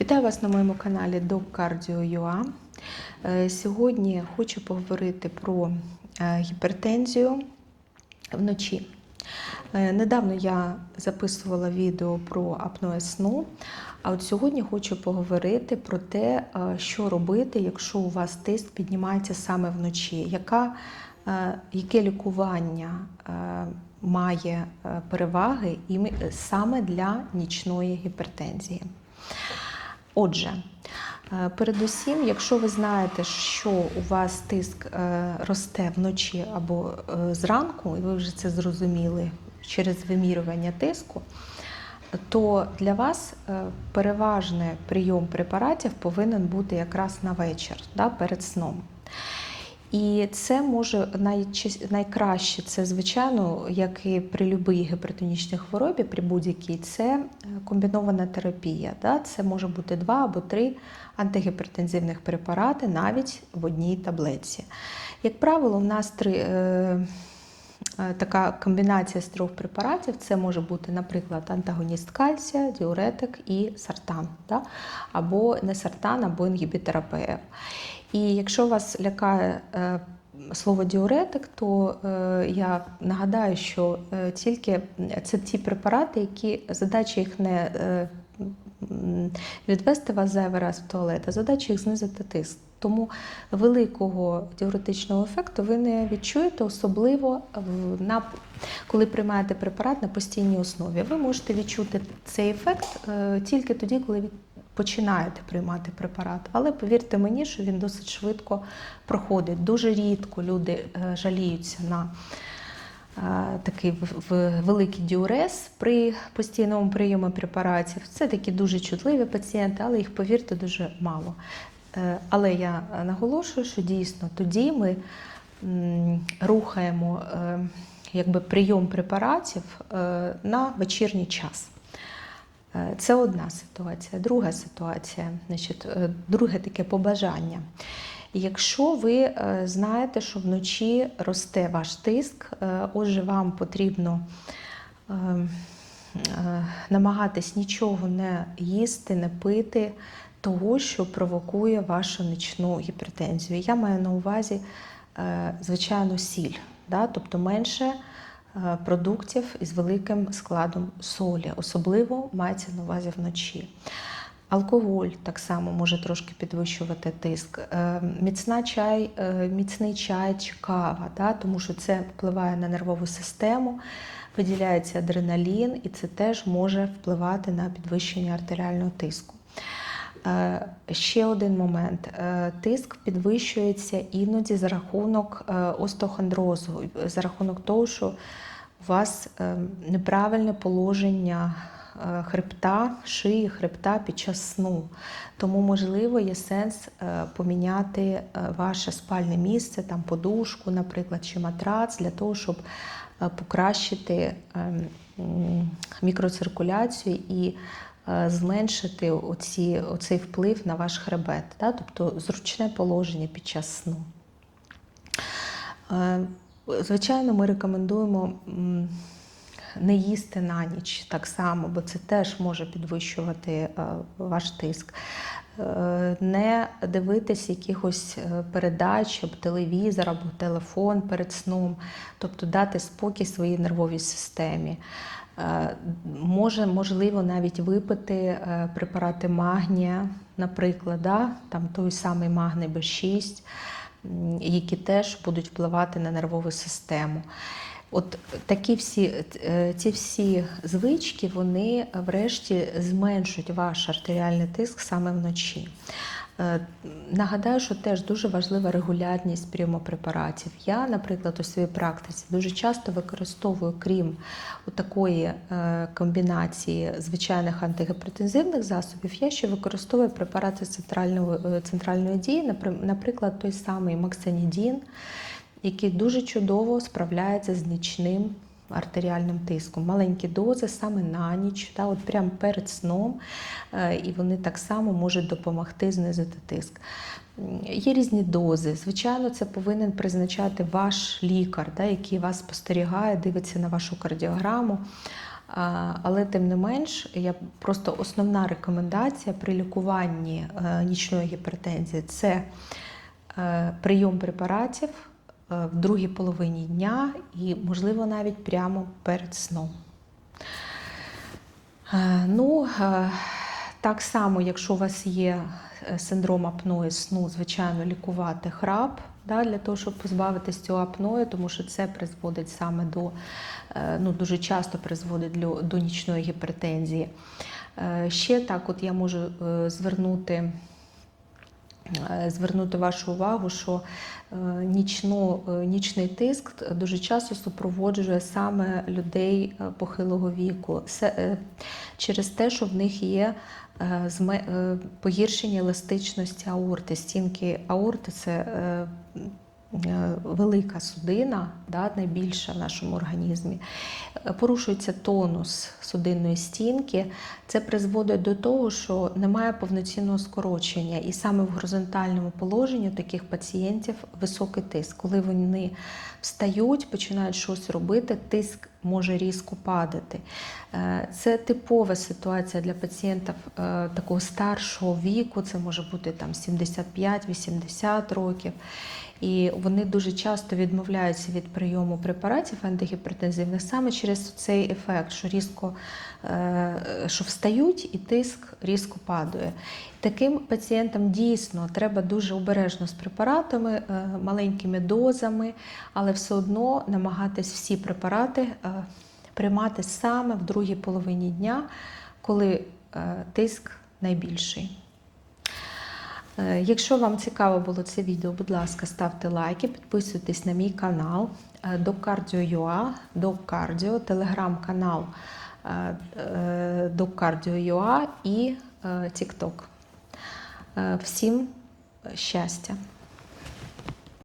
Вітаю вас на моєму каналі DocCardio.ua. Е, Сьогодні хочу поговорити про е, гіпертензію вночі. Е, Недавно я записувала відео про апноe сну, а от сьогодні хочу поговорити про те, що робити, якщо у вас тиск піднімається саме вночі. Яка, яке лікування має переваги саме для нічної гіпертензії? Отже, е, передусім, якщо ви знаєте, що у вас тиск е, росте вночі або е, зранку, і ви вже це зрозуміли через вимірювання тиску, то для вас переважний прийом препаратів повинен бути якраз на вечір, да, перед сном. І це може найкраще, це звичайно, як і при будь-якій гіпертонічній хворобі, при будь-якій, це е, комбінована терапія. Да? Це може бути два або три антигіпертензивних препарати навіть в одній таблетці. Як правило, в нас три. Е- е, Така комбінація з трьох препаратів це може бути, наприклад, антагоніст кальція, діуретик і сартан, да? або не сартан, або інгібітор АПФ. І якщо вас лякає е, слово діуретик, то е, я нагадаю, що е, тільки це ті препарати, які задача їх не відвести вас зайвий раз в туалет, а задача їх знизити тиск. Тому великого діуретичного ефекту ви не відчуєте, особливо на, коли приймаєте препарат на постійній основі. Ви можете відчути цей ефект тільки тоді, коли від- починаєте приймати препарат. Але повірте мені, що він досить швидко проходить. Дуже рідко люди е, жаліються на е, такий великий діурез при постійному прийомі препаратів. Це такі дуже чутливі пацієнти, але їх, повірте, дуже мало. Е, Але я наголошую, що дійсно тоді ми рухаємо якби, прийом препаратів на вечірній час. Е, Це одна ситуація. Друга ситуація, значить, е, друге таке побажання. Якщо ви е, знаєте, що вночі росте ваш тиск, отже, вам потрібно намагатись нічого не їсти, не пити, того, що провокує вашу нічну гіпертензію. Я маю на увазі, звичайно, сіль, да? тобто менше продуктів із великим складом солі, особливо мається на увазі вночі. Алкоголь так само може трошки підвищувати тиск. Е, Міцна чай, е, міцний чай чи кава, да? тому що це впливає на нервову систему, виділяється адреналін, і це теж може впливати на підвищення артеріального тиску. Е, Ще один момент. Е, Тиск підвищується іноді за рахунок е, остеохондрозу, за рахунок того, що у вас неправильне положення хребта, шиї, хребта під час сну. Тому, можливо, є сенс поміняти ваше спальне місце, там подушку, наприклад, чи матрац, для того, щоб покращити е, мікроциркуляцію і зменшити оці, оцей вплив на ваш хребет, да? тобто зручне положення під час сну. Е, Звичайно, ми рекомендуємо не їсти на ніч так само, бо це теж може підвищувати е, ваш тиск. Е, Не дивитись якихось е, передач або телевізор або телефон перед сном, тобто дати спокій своїй нервовій системі. Е, Може, можливо, навіть випити е, препарати магнія, наприклад, да? там той самий магний Б6, які теж будуть впливати на нервову систему. От такі всі, е, ці всі звички, вони врешті зменшують ваш артеріальний тиск саме вночі. Е, Нагадаю, що теж дуже важлива регулярність прийому препаратів. Я, наприклад, у своїй практиці дуже часто використовую, крім такої е, комбінації звичайних антигіпертензивних засобів, я ще використовую препарати центральної, е, центральної дії, наприклад, той самий Максанідін, який дуже чудово справляється з нічним артеріальним тиском. Маленькі дози саме на ніч, та, от прямо перед сном, е, і вони так само можуть допомогти знизити тиск. Є різні дози. Звичайно, це повинен призначати ваш лікар, да, який вас спостерігає, дивиться на вашу кардіограму. Але тим не менш, я просто основна рекомендація при лікуванні е, нічної гіпертензії це е, прийом препаратів в другій половині дня і, можливо, навіть прямо перед сном. Е, Ну, е, так само, якщо у вас є е, синдром апної сну, звичайно, лікувати храп да, для того, щоб позбавитись цього апної, тому що це призводить саме до, е, ну, дуже часто призводить до, до нічної гіпертензії. Е, Ще так, от я можу е, звернути. Е, Звернути вашу увагу, що нічну, е, нічний тиск дуже часто супроводжує саме людей е, похилого віку е, через те, що в них є е, е, погіршення еластичності аорти. Стінки аорти це е, е, велика судина, да, найбільша в нашому організмі. Е, Порушується тонус судинної стінки. Це призводить до того, що немає повноцінного скорочення. І саме в горизонтальному положенні таких пацієнтів високий тиск. Коли вони встають, починають щось робити, тиск може різко падати. Е, Це типова ситуація для пацієнтів е, такого старшого віку, це може бути там 75-80 років. І вони дуже часто відмовляються від прийому препаратів антигіпертензивних саме через цей ефект, що різко е, що встають і тиск різко падає. Таким пацієнтам дійсно треба дуже обережно з препаратами, е, маленькими дозами, але все одно намагатись всі препарати е, приймати саме в другій половині дня, коли тиск найбільший. Е, Якщо вам цікаво було це відео, будь ласка, ставте лайки, підписуйтесь на мій канал е, DocCardio.ua, DocCardio, телеграм-канал е, е, DocCardio.ua і. Е, Всім щастя!